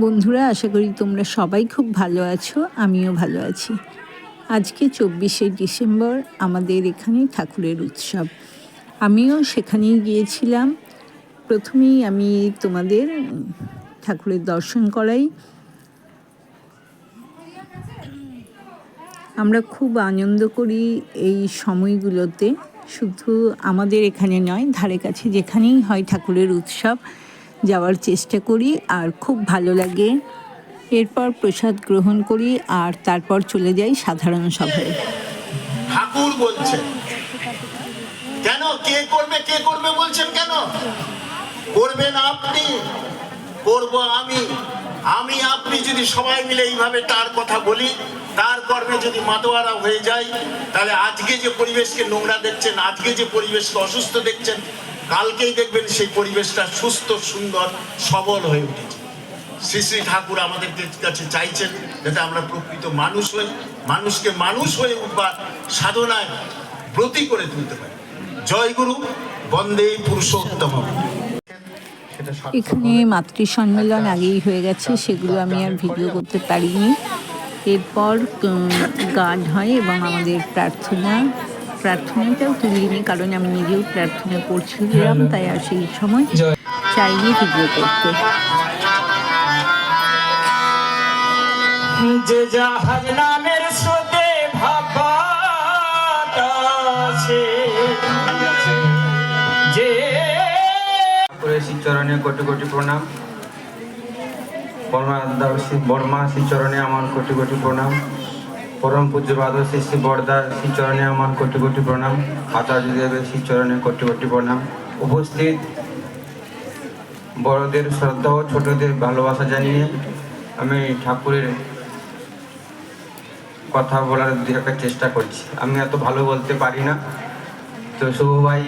বন্ধুরা, আশা করি তোমরা সবাই খুব ভালো আছো, আমিও ভালো আছি। আজকে চব্বিশে ডিসেম্বর আমাদের এখানে ঠাকুরের উৎসব। আমিও সেখানেই গিয়েছিলাম। প্রথমেই আমি তোমাদের ঠাকুরের দর্শন করাই। আমরা খুব আনন্দ করি এই সময়গুলোতে। শুধু আমাদের এখানে নয়, ধারে কাছে যেখানেই হয় ঠাকুরের উৎসব যাওয়ার চেষ্টা করি আর খুব ভালো লাগে। এরপর প্রসাদ গ্রহণ করি আর তারপর চলে যাই সাধারণ সভায়। ঠাকুর বলছে। কেন? কে করবে? কে করবে বলছেন কেন? করবেন আপনি। করব আমি। আমি, আপনি যদি সবাই মিলে এইভাবে তার কথা বলি, তার কর্মে যদি মাতোয়ারা হয়ে যায় তাহলে আজকে যে পরিবেশকে নোংরা দেখছেন, আজকে যে পরিবেশকে অসুস্থ দেখছেন কালকেই দেখবেন সেই পরিবেশটা সুস্থ, সুন্দর, সবল হয়ে উঠেছে। শ্রী শ্রী ঠাকুর আমাদের কাছে চাইছেন যাতে আমরা প্রকৃত মানুষ হই, মানুষকে মানুষ হয়ে উঠবার সাধনায় ব্রতী করে তুলতে পারি। জয় গুরু, বন্দে পুরুষোত্তম। এখানে মাতৃ সম্মেলন আগেই হয়ে গেছে, সেগুলো আমি আর ভিডিও করতে পারিনি। এরপর গান হয় এবং আমাদের প্রার্থনা। প্রার্থনাটাও তুলিনি কারণ আমি নিজেও প্রার্থনা করছিলাম তাই আর সেই সময় চাইনি ভিডিও করতে। যে জাহাজ নামের স্রোতে ভাবাতাছে যে ঠাকুরের শ্রীচরণে কোটি কোটি প্রণাম। বর্মা শ্রী বর্মা শ্রীচরণে আমার কোটি কোটি প্রণাম। পরম পূজ্য বাদর শ্রী শ্রী বরদার শ্রীচরণে আমার কোটি কোটি প্রণাম। আচার্য দেবের শ্রীচরণে কোটি কোটি প্রণাম। উপস্থিত বড়দের শ্রদ্ধা ও ছোটদের ভালোবাসা জানিয়ে আমি ঠাকুরের কথা বলার একটা চেষ্টা করছি। আমি এত ভালো বলতে পারি না। তো শুভ ভাই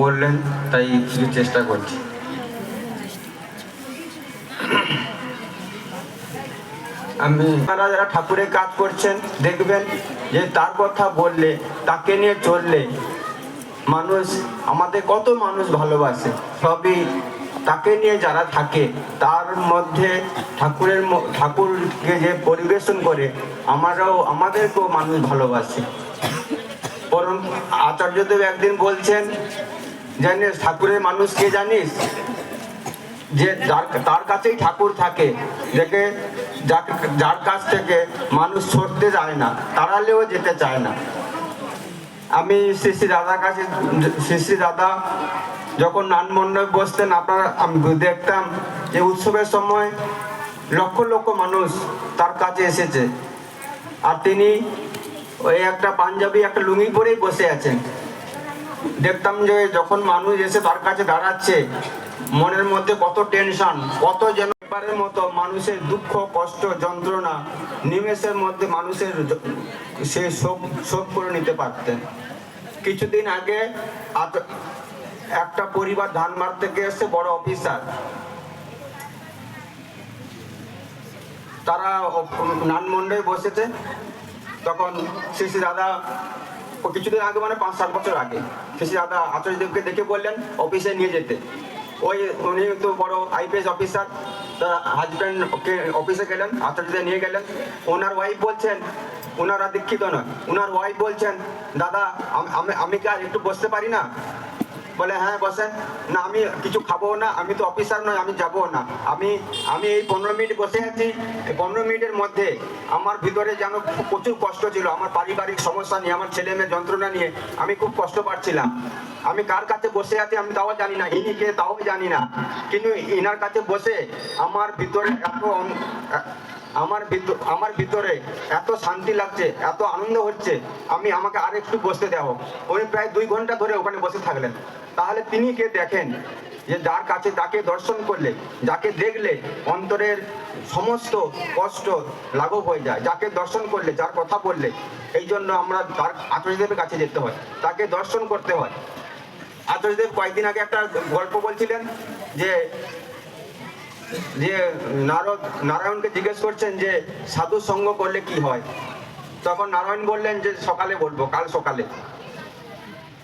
বললেন, তাই কিছু চেষ্টা করছি। আমি আপনারা যারা ঠাকুরের কাজ করছেন, দেখবেন যে তার কথা বললে, তাকে নিয়ে চললে মানুষ, আমাদের কত মানুষ ভালোবাসে। সবই তাকে নিয়ে যারা থাকে, তার মধ্যে ঠাকুরের ঠাকুরকে যে পরিবেশন করে, আমরাও, আমাদেরকেও মানুষ ভালোবাসে। পরম আচার্যদেব একদিন বলছেন, জানিস, ঠাকুরের মানুষ কে জানিস? যে তার কাছেই ঠাকুর থাকে। দেখে যার কাছ থেকে মানুষ ছড়তে যায় না তাড়ালেও যেতে চায় না। আমি শ্রী শ্রী দাদার কাছে শ্রী শ্রী দাদা যখন নান মণ্ডপে বসতেন, আপনারা, আমি দেখতাম যে উৎসবের সময় লক্ষ লক্ষ মানুষ তার কাছে এসেছে। আর তিনি ওই একটা পাঞ্জাবি, একটা লুঙ্গি পরেই বসে আছেন। দেখতাম যে যখন মানুষ এসে তার কাছে দাঁড়াচ্ছে, মনের মধ্যে কত টেনশন, কত যেন এবারের মতো মানুষের দুঃখ, কষ্ট, যন্ত্রণা নিমেষের মধ্যে মানুষের সে শোক শোক করে নিতে পারতেন। কিছুদিন আগে একটা পরিবার ধান মার থেকে এসে বড় অফিসার। তারা নানমন্ডে বসেছে। তখন শ্রী দাদা কিছুদিন আগে মানে পাঁচ সাত বছর আগে শ্রী দাদা আচার্যদেবকে দেখে বললেন, অফিসে নিয়ে যেতে। ওই উনি তো বড় আইপিএস অফিসার, তার হাজব্যান্ড ওকে অফিসে গেলেন আচার্যদেব নিয়ে গেলেন। ওনার ওয়াইফ বলছেন, ওনারা দীক্ষিত নয়। ওনার ওয়াইফ বলছেন, দাদা আমি কি আর একটু বসতে পারি না? বলে হ্যাঁ বসেন। না, আমি কিছু খাব না, আমি তো অফিসার নয় আমি যাব না। আমি আমি এই পনেরো মিনিট বসে আছি। পনেরো মিনিটের মধ্যে আমার ভিতরে যেন প্রচুর কষ্ট ছিল। আমার পারিবারিক সমস্যা নিয়ে, আমার ছেলে মেয়ের যন্ত্রণা নিয়ে আমি খুব কষ্ট পাচ্ছিলাম। আমি কার কাছে বসে আছি আমি তাও জানি না, ইনি কে তাও জানি না। কিন্তু ইনার কাছে বসে আমার ভিতরে এত আমার ভিতর আমার ভিতরে এত শান্তি লাগছে, এত আনন্দ হচ্ছে, আমি আমাকে আর একটু বসতে দেও। উনি প্রায় দুই ঘণ্টা ধরে ওখানে বসে থাকলেন। তাহলে তিনি কে দেখেন যে যার কাছে তাকে দর্শন করলে, যাকে দেখলে অন্তরের সমস্ত কষ্ট লাঘব হয়ে যায়। যাকে দর্শন করলে, যার কথা বললে, এই জন্য আমরা তার আচার্যদেবের কাছে যেতে হয়। তাকে দর্শন করতে হয়। আচার্যদেব কয়েকদিন আগে একটা গল্প বলছিলেন যে যে নারদ, নারায়ণকে জিজ্ঞেস করছেন যে সাধু সঙ্গ করলে কি হয়? তখন নারায়ণ বললেন যে সকালে বলব, কাল সকালে।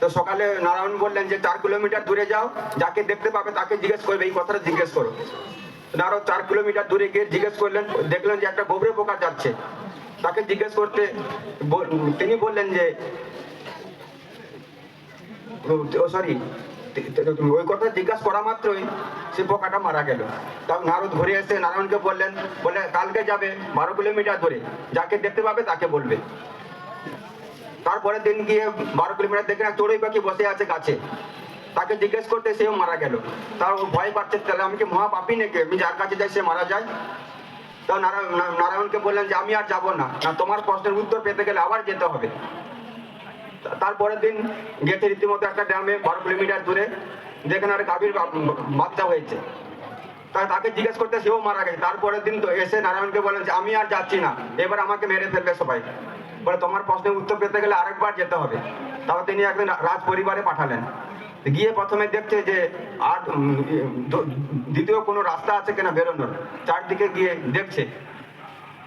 তো সকালে নারায়ণ বললেন যে চার কিলোমিটার দূরে যাও, যাকে দেখতে পাবে তাকে জিজ্ঞেস করবে, এই কথাটা জিজ্ঞেস করো। আরও চার কিলোমিটার দূরে গিয়ে জিজ্ঞেস করলেন, দেখলেন যে একটা গোবরে পোকা যাচ্ছে। তাকে জিজ্ঞেস করতে তিনি বললেন যে সরি ওই কথা জিজ্ঞাসা করা মাত্রই সে পোকাটা মারা গেল। তখন নারদ ঘুরে এসে নারায়ণকে বললেন বলে কালকে যাবে বারো কিলোমিটার দূরে, যাকে দেখতে পাবে তাকে বলবে। তারপরে দিন গিয়ে বারো কিলোমিটার দেখে না চড়ুই পাখি বসে আছে গাছে। তাকে জিজ্ঞেস করতে সেও মারা গেল। তার ও ভয় পাচ্ছে, তাহলে আমি কি মহাপাপি নাকি? আমি যার কাছে যাই, সে মারা যায়। তো নারায়ণ নারায়ণকে বললেন যে, আমি আর যাব না, তোমার প্রশ্নের উত্তর পেতে গেলে আবার যেতে হবে। তারপরের দিন গেছে রীতিমতো একটা গ্রামে বারো কিলোমিটার দূরে যেখানে আর গাভীর বাচ্চা হয়েছে। তা তাকে জিজ্ঞেস করতে সেও মারা গেছে। তারপরের দিন তো এসে নারায়ণকে বলেন যে, আমি আর যাচ্ছি না। এবার আমাকে মেরে ফেলবে সবাই। বলে, তোমার প্রশ্নের উত্তর পেতে গেলে আরেকবার যেতে হবে। তারপর তিনি একদিন রাজ পরিবারে পাঠালেন। গিয়ে প্রথমে দেখছে যে, আর দ্বিতীয় কোনো রাস্তা আছে কিনা বেরোনোর। চারদিকে গিয়ে দেখছে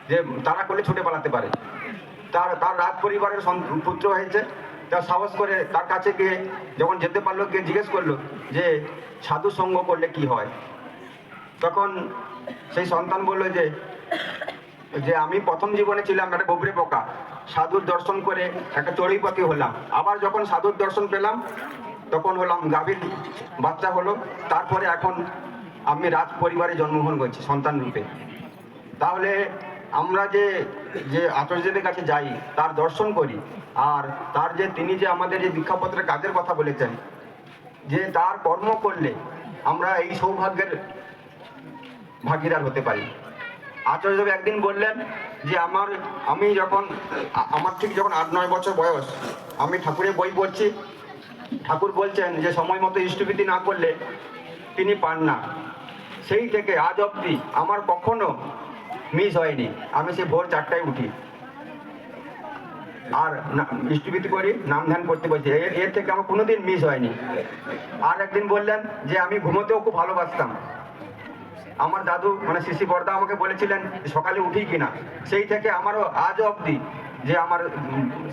যে, তারা করলে ছুটে পালাতে পারে। তার তার রাজ পরিবারের পুত্র হয়েছে। তার সাহস করে তার কাছে গিয়ে যখন যেতে পারল, গিয়ে জিজ্ঞেস করল যে, সাধু সঙ্গ করলে কি হয়? তখন সেই সন্তান বলল যে যে আমি প্রথম জীবনে ছিলাম একটা গোবরে পোকা। সাধুর দর্শন করে একটা চড়ুই পাখি হলাম। আবার যখন সাধুর দর্শন পেলাম, তখন হলাম গাভীর বাচ্চা হলো। তারপরে এখন আমি রাজ পরিবারে জন্মগ্রহণ করছি সন্তান রূপে। তাহলে আমরা যে যে আচার্যদের কাছে যাই, তার দর্শন করি। আর তার যে, তিনি যে আমাদের যে দীক্ষাপত্রের কাজের কথা বলেছেন, যে তার কর্ম করলে আমরা এই সৌভাগ্যের ভাগিদার হতে পারি। আচার্যদেব একদিন বললেন যে, আমার, আমি যখন, আমার ঠিক যখন আট, নয় বছর বয়স, আমি ঠাকুরের বই পড়ছি। ঠাকুর বলছেন যে, সময় মতো ইষ্টবিধি না করলে তিনি পান না। সেই থেকে আজ অবধি আমার কখনো মিস হয়নি। আমি সে ভোর চারটায় উঠি। আর ইষ্টবিধি করি, নাম ধ্যান করতে বলছি এর থেকে আমার কোনোদিন মিস হয়নি। আর একদিন বললেন যে, আমি ঘুমোতেও খুব ভালোবাসতাম। আমার দাদু মানে শিশি বর্দা আমাকে বলেছিলেন, সকালে উঠি কিনা সেই থেকে আমারও আজও অবধি যে আমার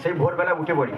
সেই ভোরবেলা উঠে পড়ি।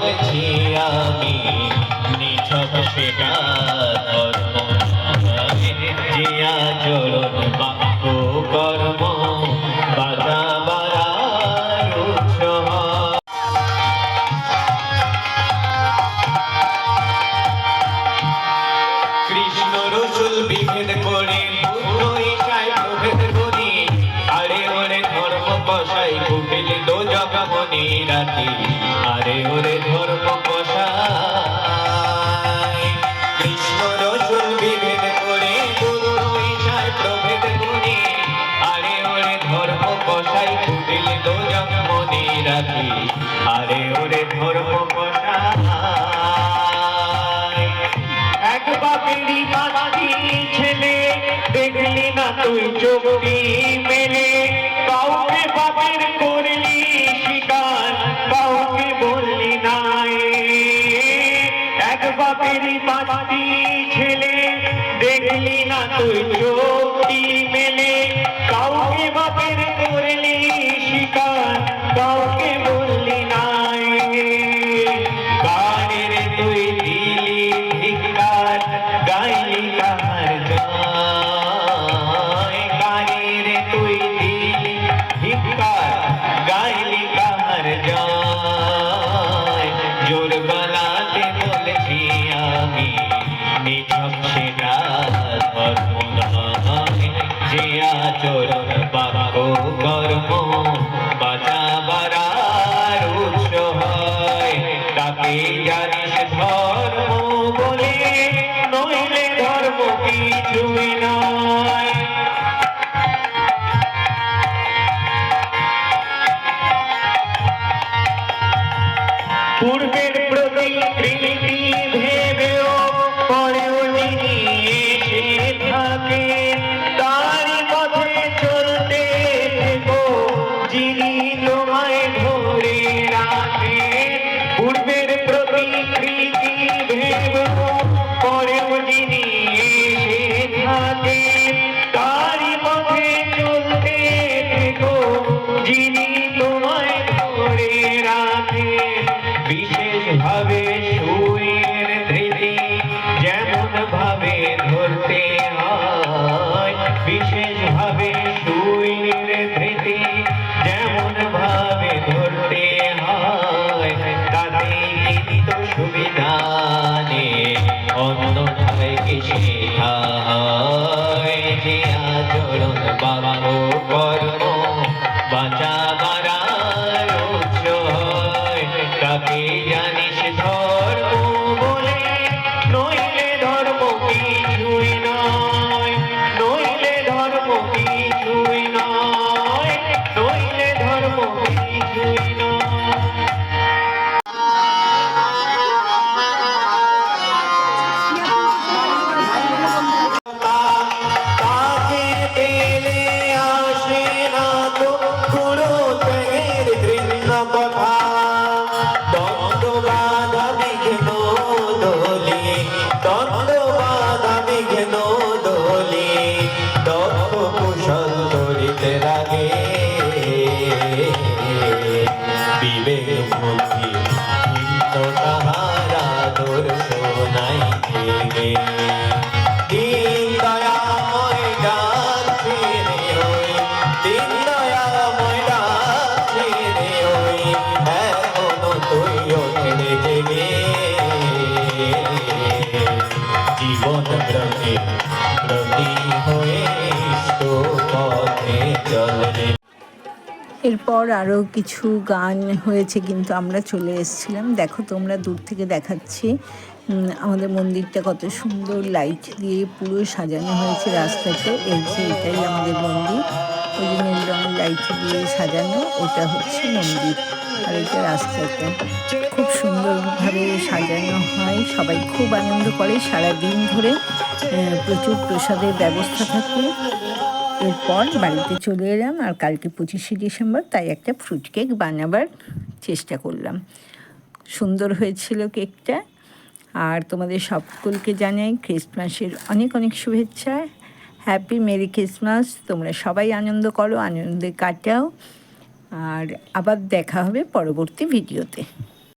বলছি আমি নিছক সেটা ধর্ম। জিয়া চরণ বাক্য চোখটি মেলে কাউকে বাপের করলি শিকার, কাউকে বললি নাই। এক বাপেরই বাড়ি ছেলে দেখলি না তুই চোখটি তাকে জানিস হয় তাকে এরপর আরও কিছু গান হয়েছে, কিন্তু আমরা চলে এসেছিলাম। দেখো, তোমরা দূর থেকে দেখাচ্ছি আমাদের মন্দিরটা কত সুন্দর লাইট দিয়ে পুরো সাজানো হয়েছে রাস্তাতে। এই যে এটাই আমাদের মন্দির। ওই যে নীল রঙের লাইট দিয়ে সাজানো ওটা হচ্ছে মন্দির। আর এটা রাস্তাটা খুব সুন্দরভাবে সাজানো হয়। সবাই খুব আনন্দ করে সারা দিন ধরে প্রচুর প্রসাদের ব্যবস্থা থাকে। এরপর বাড়িতে চলে এলাম আর কালকে পঁচিশে ডিসেম্বর তাই একটা ফ্রুট কেক বানাবার চেষ্টা করলাম। সুন্দর হয়েছিল কেকটা আর তোমাদের সকলকে জানাই ক্রিসমাসের অনেক অনেক শুভেচ্ছা। হ্যাপি মেরি ক্রিসমাস তোমরা সবাই আনন্দ করো, আনন্দে কাটাও। আর আবার দেখা হবে পরবর্তী ভিডিওতে